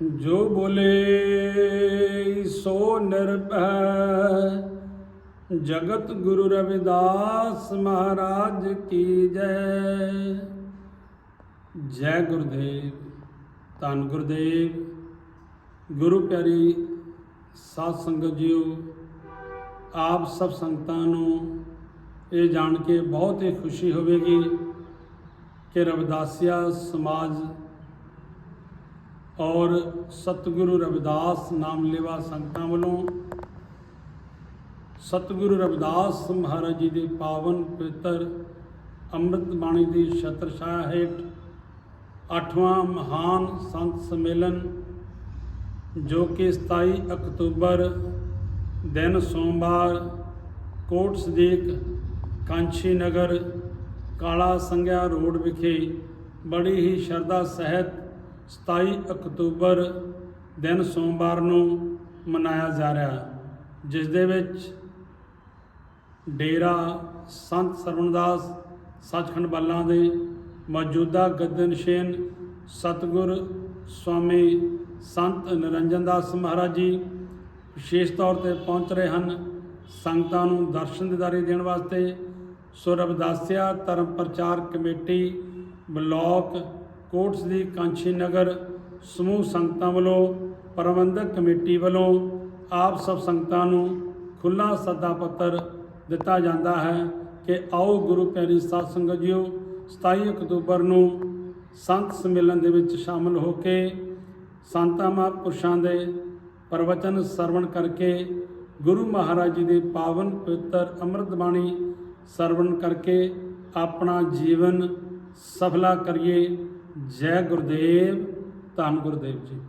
ਜੋ ਬੋਲੇ ਸੋ ਨਿਰਭੈ, ਜਗਤ ਗੁਰੂ ਰਵਿਦਾਸ ਮਹਾਰਾਜ ਕੀ ਜੈ। ਜੈ ਗੁਰਦੇਵ, ਧੰਨ ਗੁਰਦੇਵ। ਗੁਰੂ ਪਿਆਰੀ ਸਾਧ ਸੰਗਤ ਜੀਓ, ਆਪ ਸਭ ਸੰਗਤਾਂ ਨੂੰ ਇਹ ਜਾਣ ਕੇ ਬਹੁਤ ਹੀ ਖੁਸ਼ੀ ਹੋਵੇਗੀ ਕਿ ਰਵਿਦਾਸੀਆ ਸਮਾਜ ਔਰ ਸਤਿਗੁਰੂ ਰਵਿਦਾਸ ਨਾਮ ਲੇਵਾ ਸੰਗਤਾਂ ਵੱਲੋਂ ਸਤਿਗੁਰੂ ਰਵਿਦਾਸ ਮਹਾਰਾਜ ਜੀ ਦੇ ਪਾਵਨ ਪਵਿੱਤਰ ਅੰਮ੍ਰਿਤ ਬਾਣੀ ਦੀ ਛਤਰ ਛਾਇਆ ਹੇਠ ਅੱਠਵਾਂ ਮਹਾਨ ਸੰਤ ਸੰਮੇਲਨ ਜੋ ਕਿ 27 ਅਕਤੂਬਰ ਦਿਨ ਸੋਮਵਾਰ ਕੋਟ ਸਦੀਕ ਕਾਂਛੀ ਨਗਰ ਕਾਲਾ ਸੰਗਿਆ ਰੋਡ ਵਿਖੇ ਬੜੀ ਹੀ ਸ਼ਰਧਾ ਸਹਿਤ 27 ਅਕਤੂਬਰ ਦਿਨ ਸੋਮਵਾਰ ਨੂੰ ਮਨਾਇਆ ਜਾ ਰਿਹਾ, ਜਿਸ ਦੇ ਵਿੱਚ ਡੇਰਾ ਸੰਤ ਸਰਵਣਦਾਸ ਸੱਚਖੰਡ ਬੱਲਾਂ ਦੇ ਮੌਜੂਦਾ ਗੱਦਨਸ਼ੇਨ ਸਤਿਗੁਰ ਸਵਾਮੀ ਸੰਤ ਨਿਰੰਜਨ ਦਾਸ ਮਹਾਰਾਜ ਜੀ ਵਿਸ਼ੇਸ਼ ਤੌਰ ਤੇ ਪਹੁੰਚ ਰਹੇ ਹਨ, ਸੰਗਤਾਂ ਨੂੰ ਦਰਸ਼ਨ ਦਿਦਾਰੇ ਦੇਣ ਵਾਸਤੇ ਸੋ ਰਵਿਦਾਸਿਆ ਧਰਮ ਪ੍ਰਚਾਰ ਕਮੇਟੀ ਬਲਾਕ ਕੋਟਸ ਦੀ ਕਾਂਛੀ ਨਗਰ ਸਮੂਹ ਸੰਗਤਾਂ ਵੱਲੋਂ, ਪ੍ਰਬੰਧਕ ਕਮੇਟੀ ਵੱਲੋਂ ਆਪ ਸਭ ਸੰਗਤਾਂ ਨੂੰ ਖੁੱਲਾ ਸੱਦਾ ਪੱਤਰ ਦਿੱਤਾ ਜਾਂਦਾ ਹੈ ਕਿ ਆਓ ਗੁਰੂ ਪਿਆਰੀ ਸਾਧ ਸੰਗਤ ਜੀਓ 27 ਅਕਤੂਬਰ ਨੂੰ ਸੰਤ ਸੰਮੇਲਨ ਦੇ ਵਿੱਚ ਸ਼ਾਮਲ ਹੋ ਕੇ ਸੰਤਾਂ ਮਹਾਂਪੁਰਸ਼ਾਂ ਦੇ ਪ੍ਰਵਚਨ ਸਰਵਣ ਕਰਕੇ ਗੁਰੂ ਮਹਾਰਾਜ ਜੀ ਦੇ ਪਾਵਨ ਪਵਿੱਤਰ ਅੰਮ੍ਰਿਤ ਬਾਣੀ ਸਰਵਣ ਕਰਕੇ ਆਪਣਾ ਜੀਵਨ ਸਫਲਾ ਕਰੀਏ। ਜੈ ਗੁਰਦੇਵ ਧੰਨ ਗੁਰਦੇਵ ਜੀ।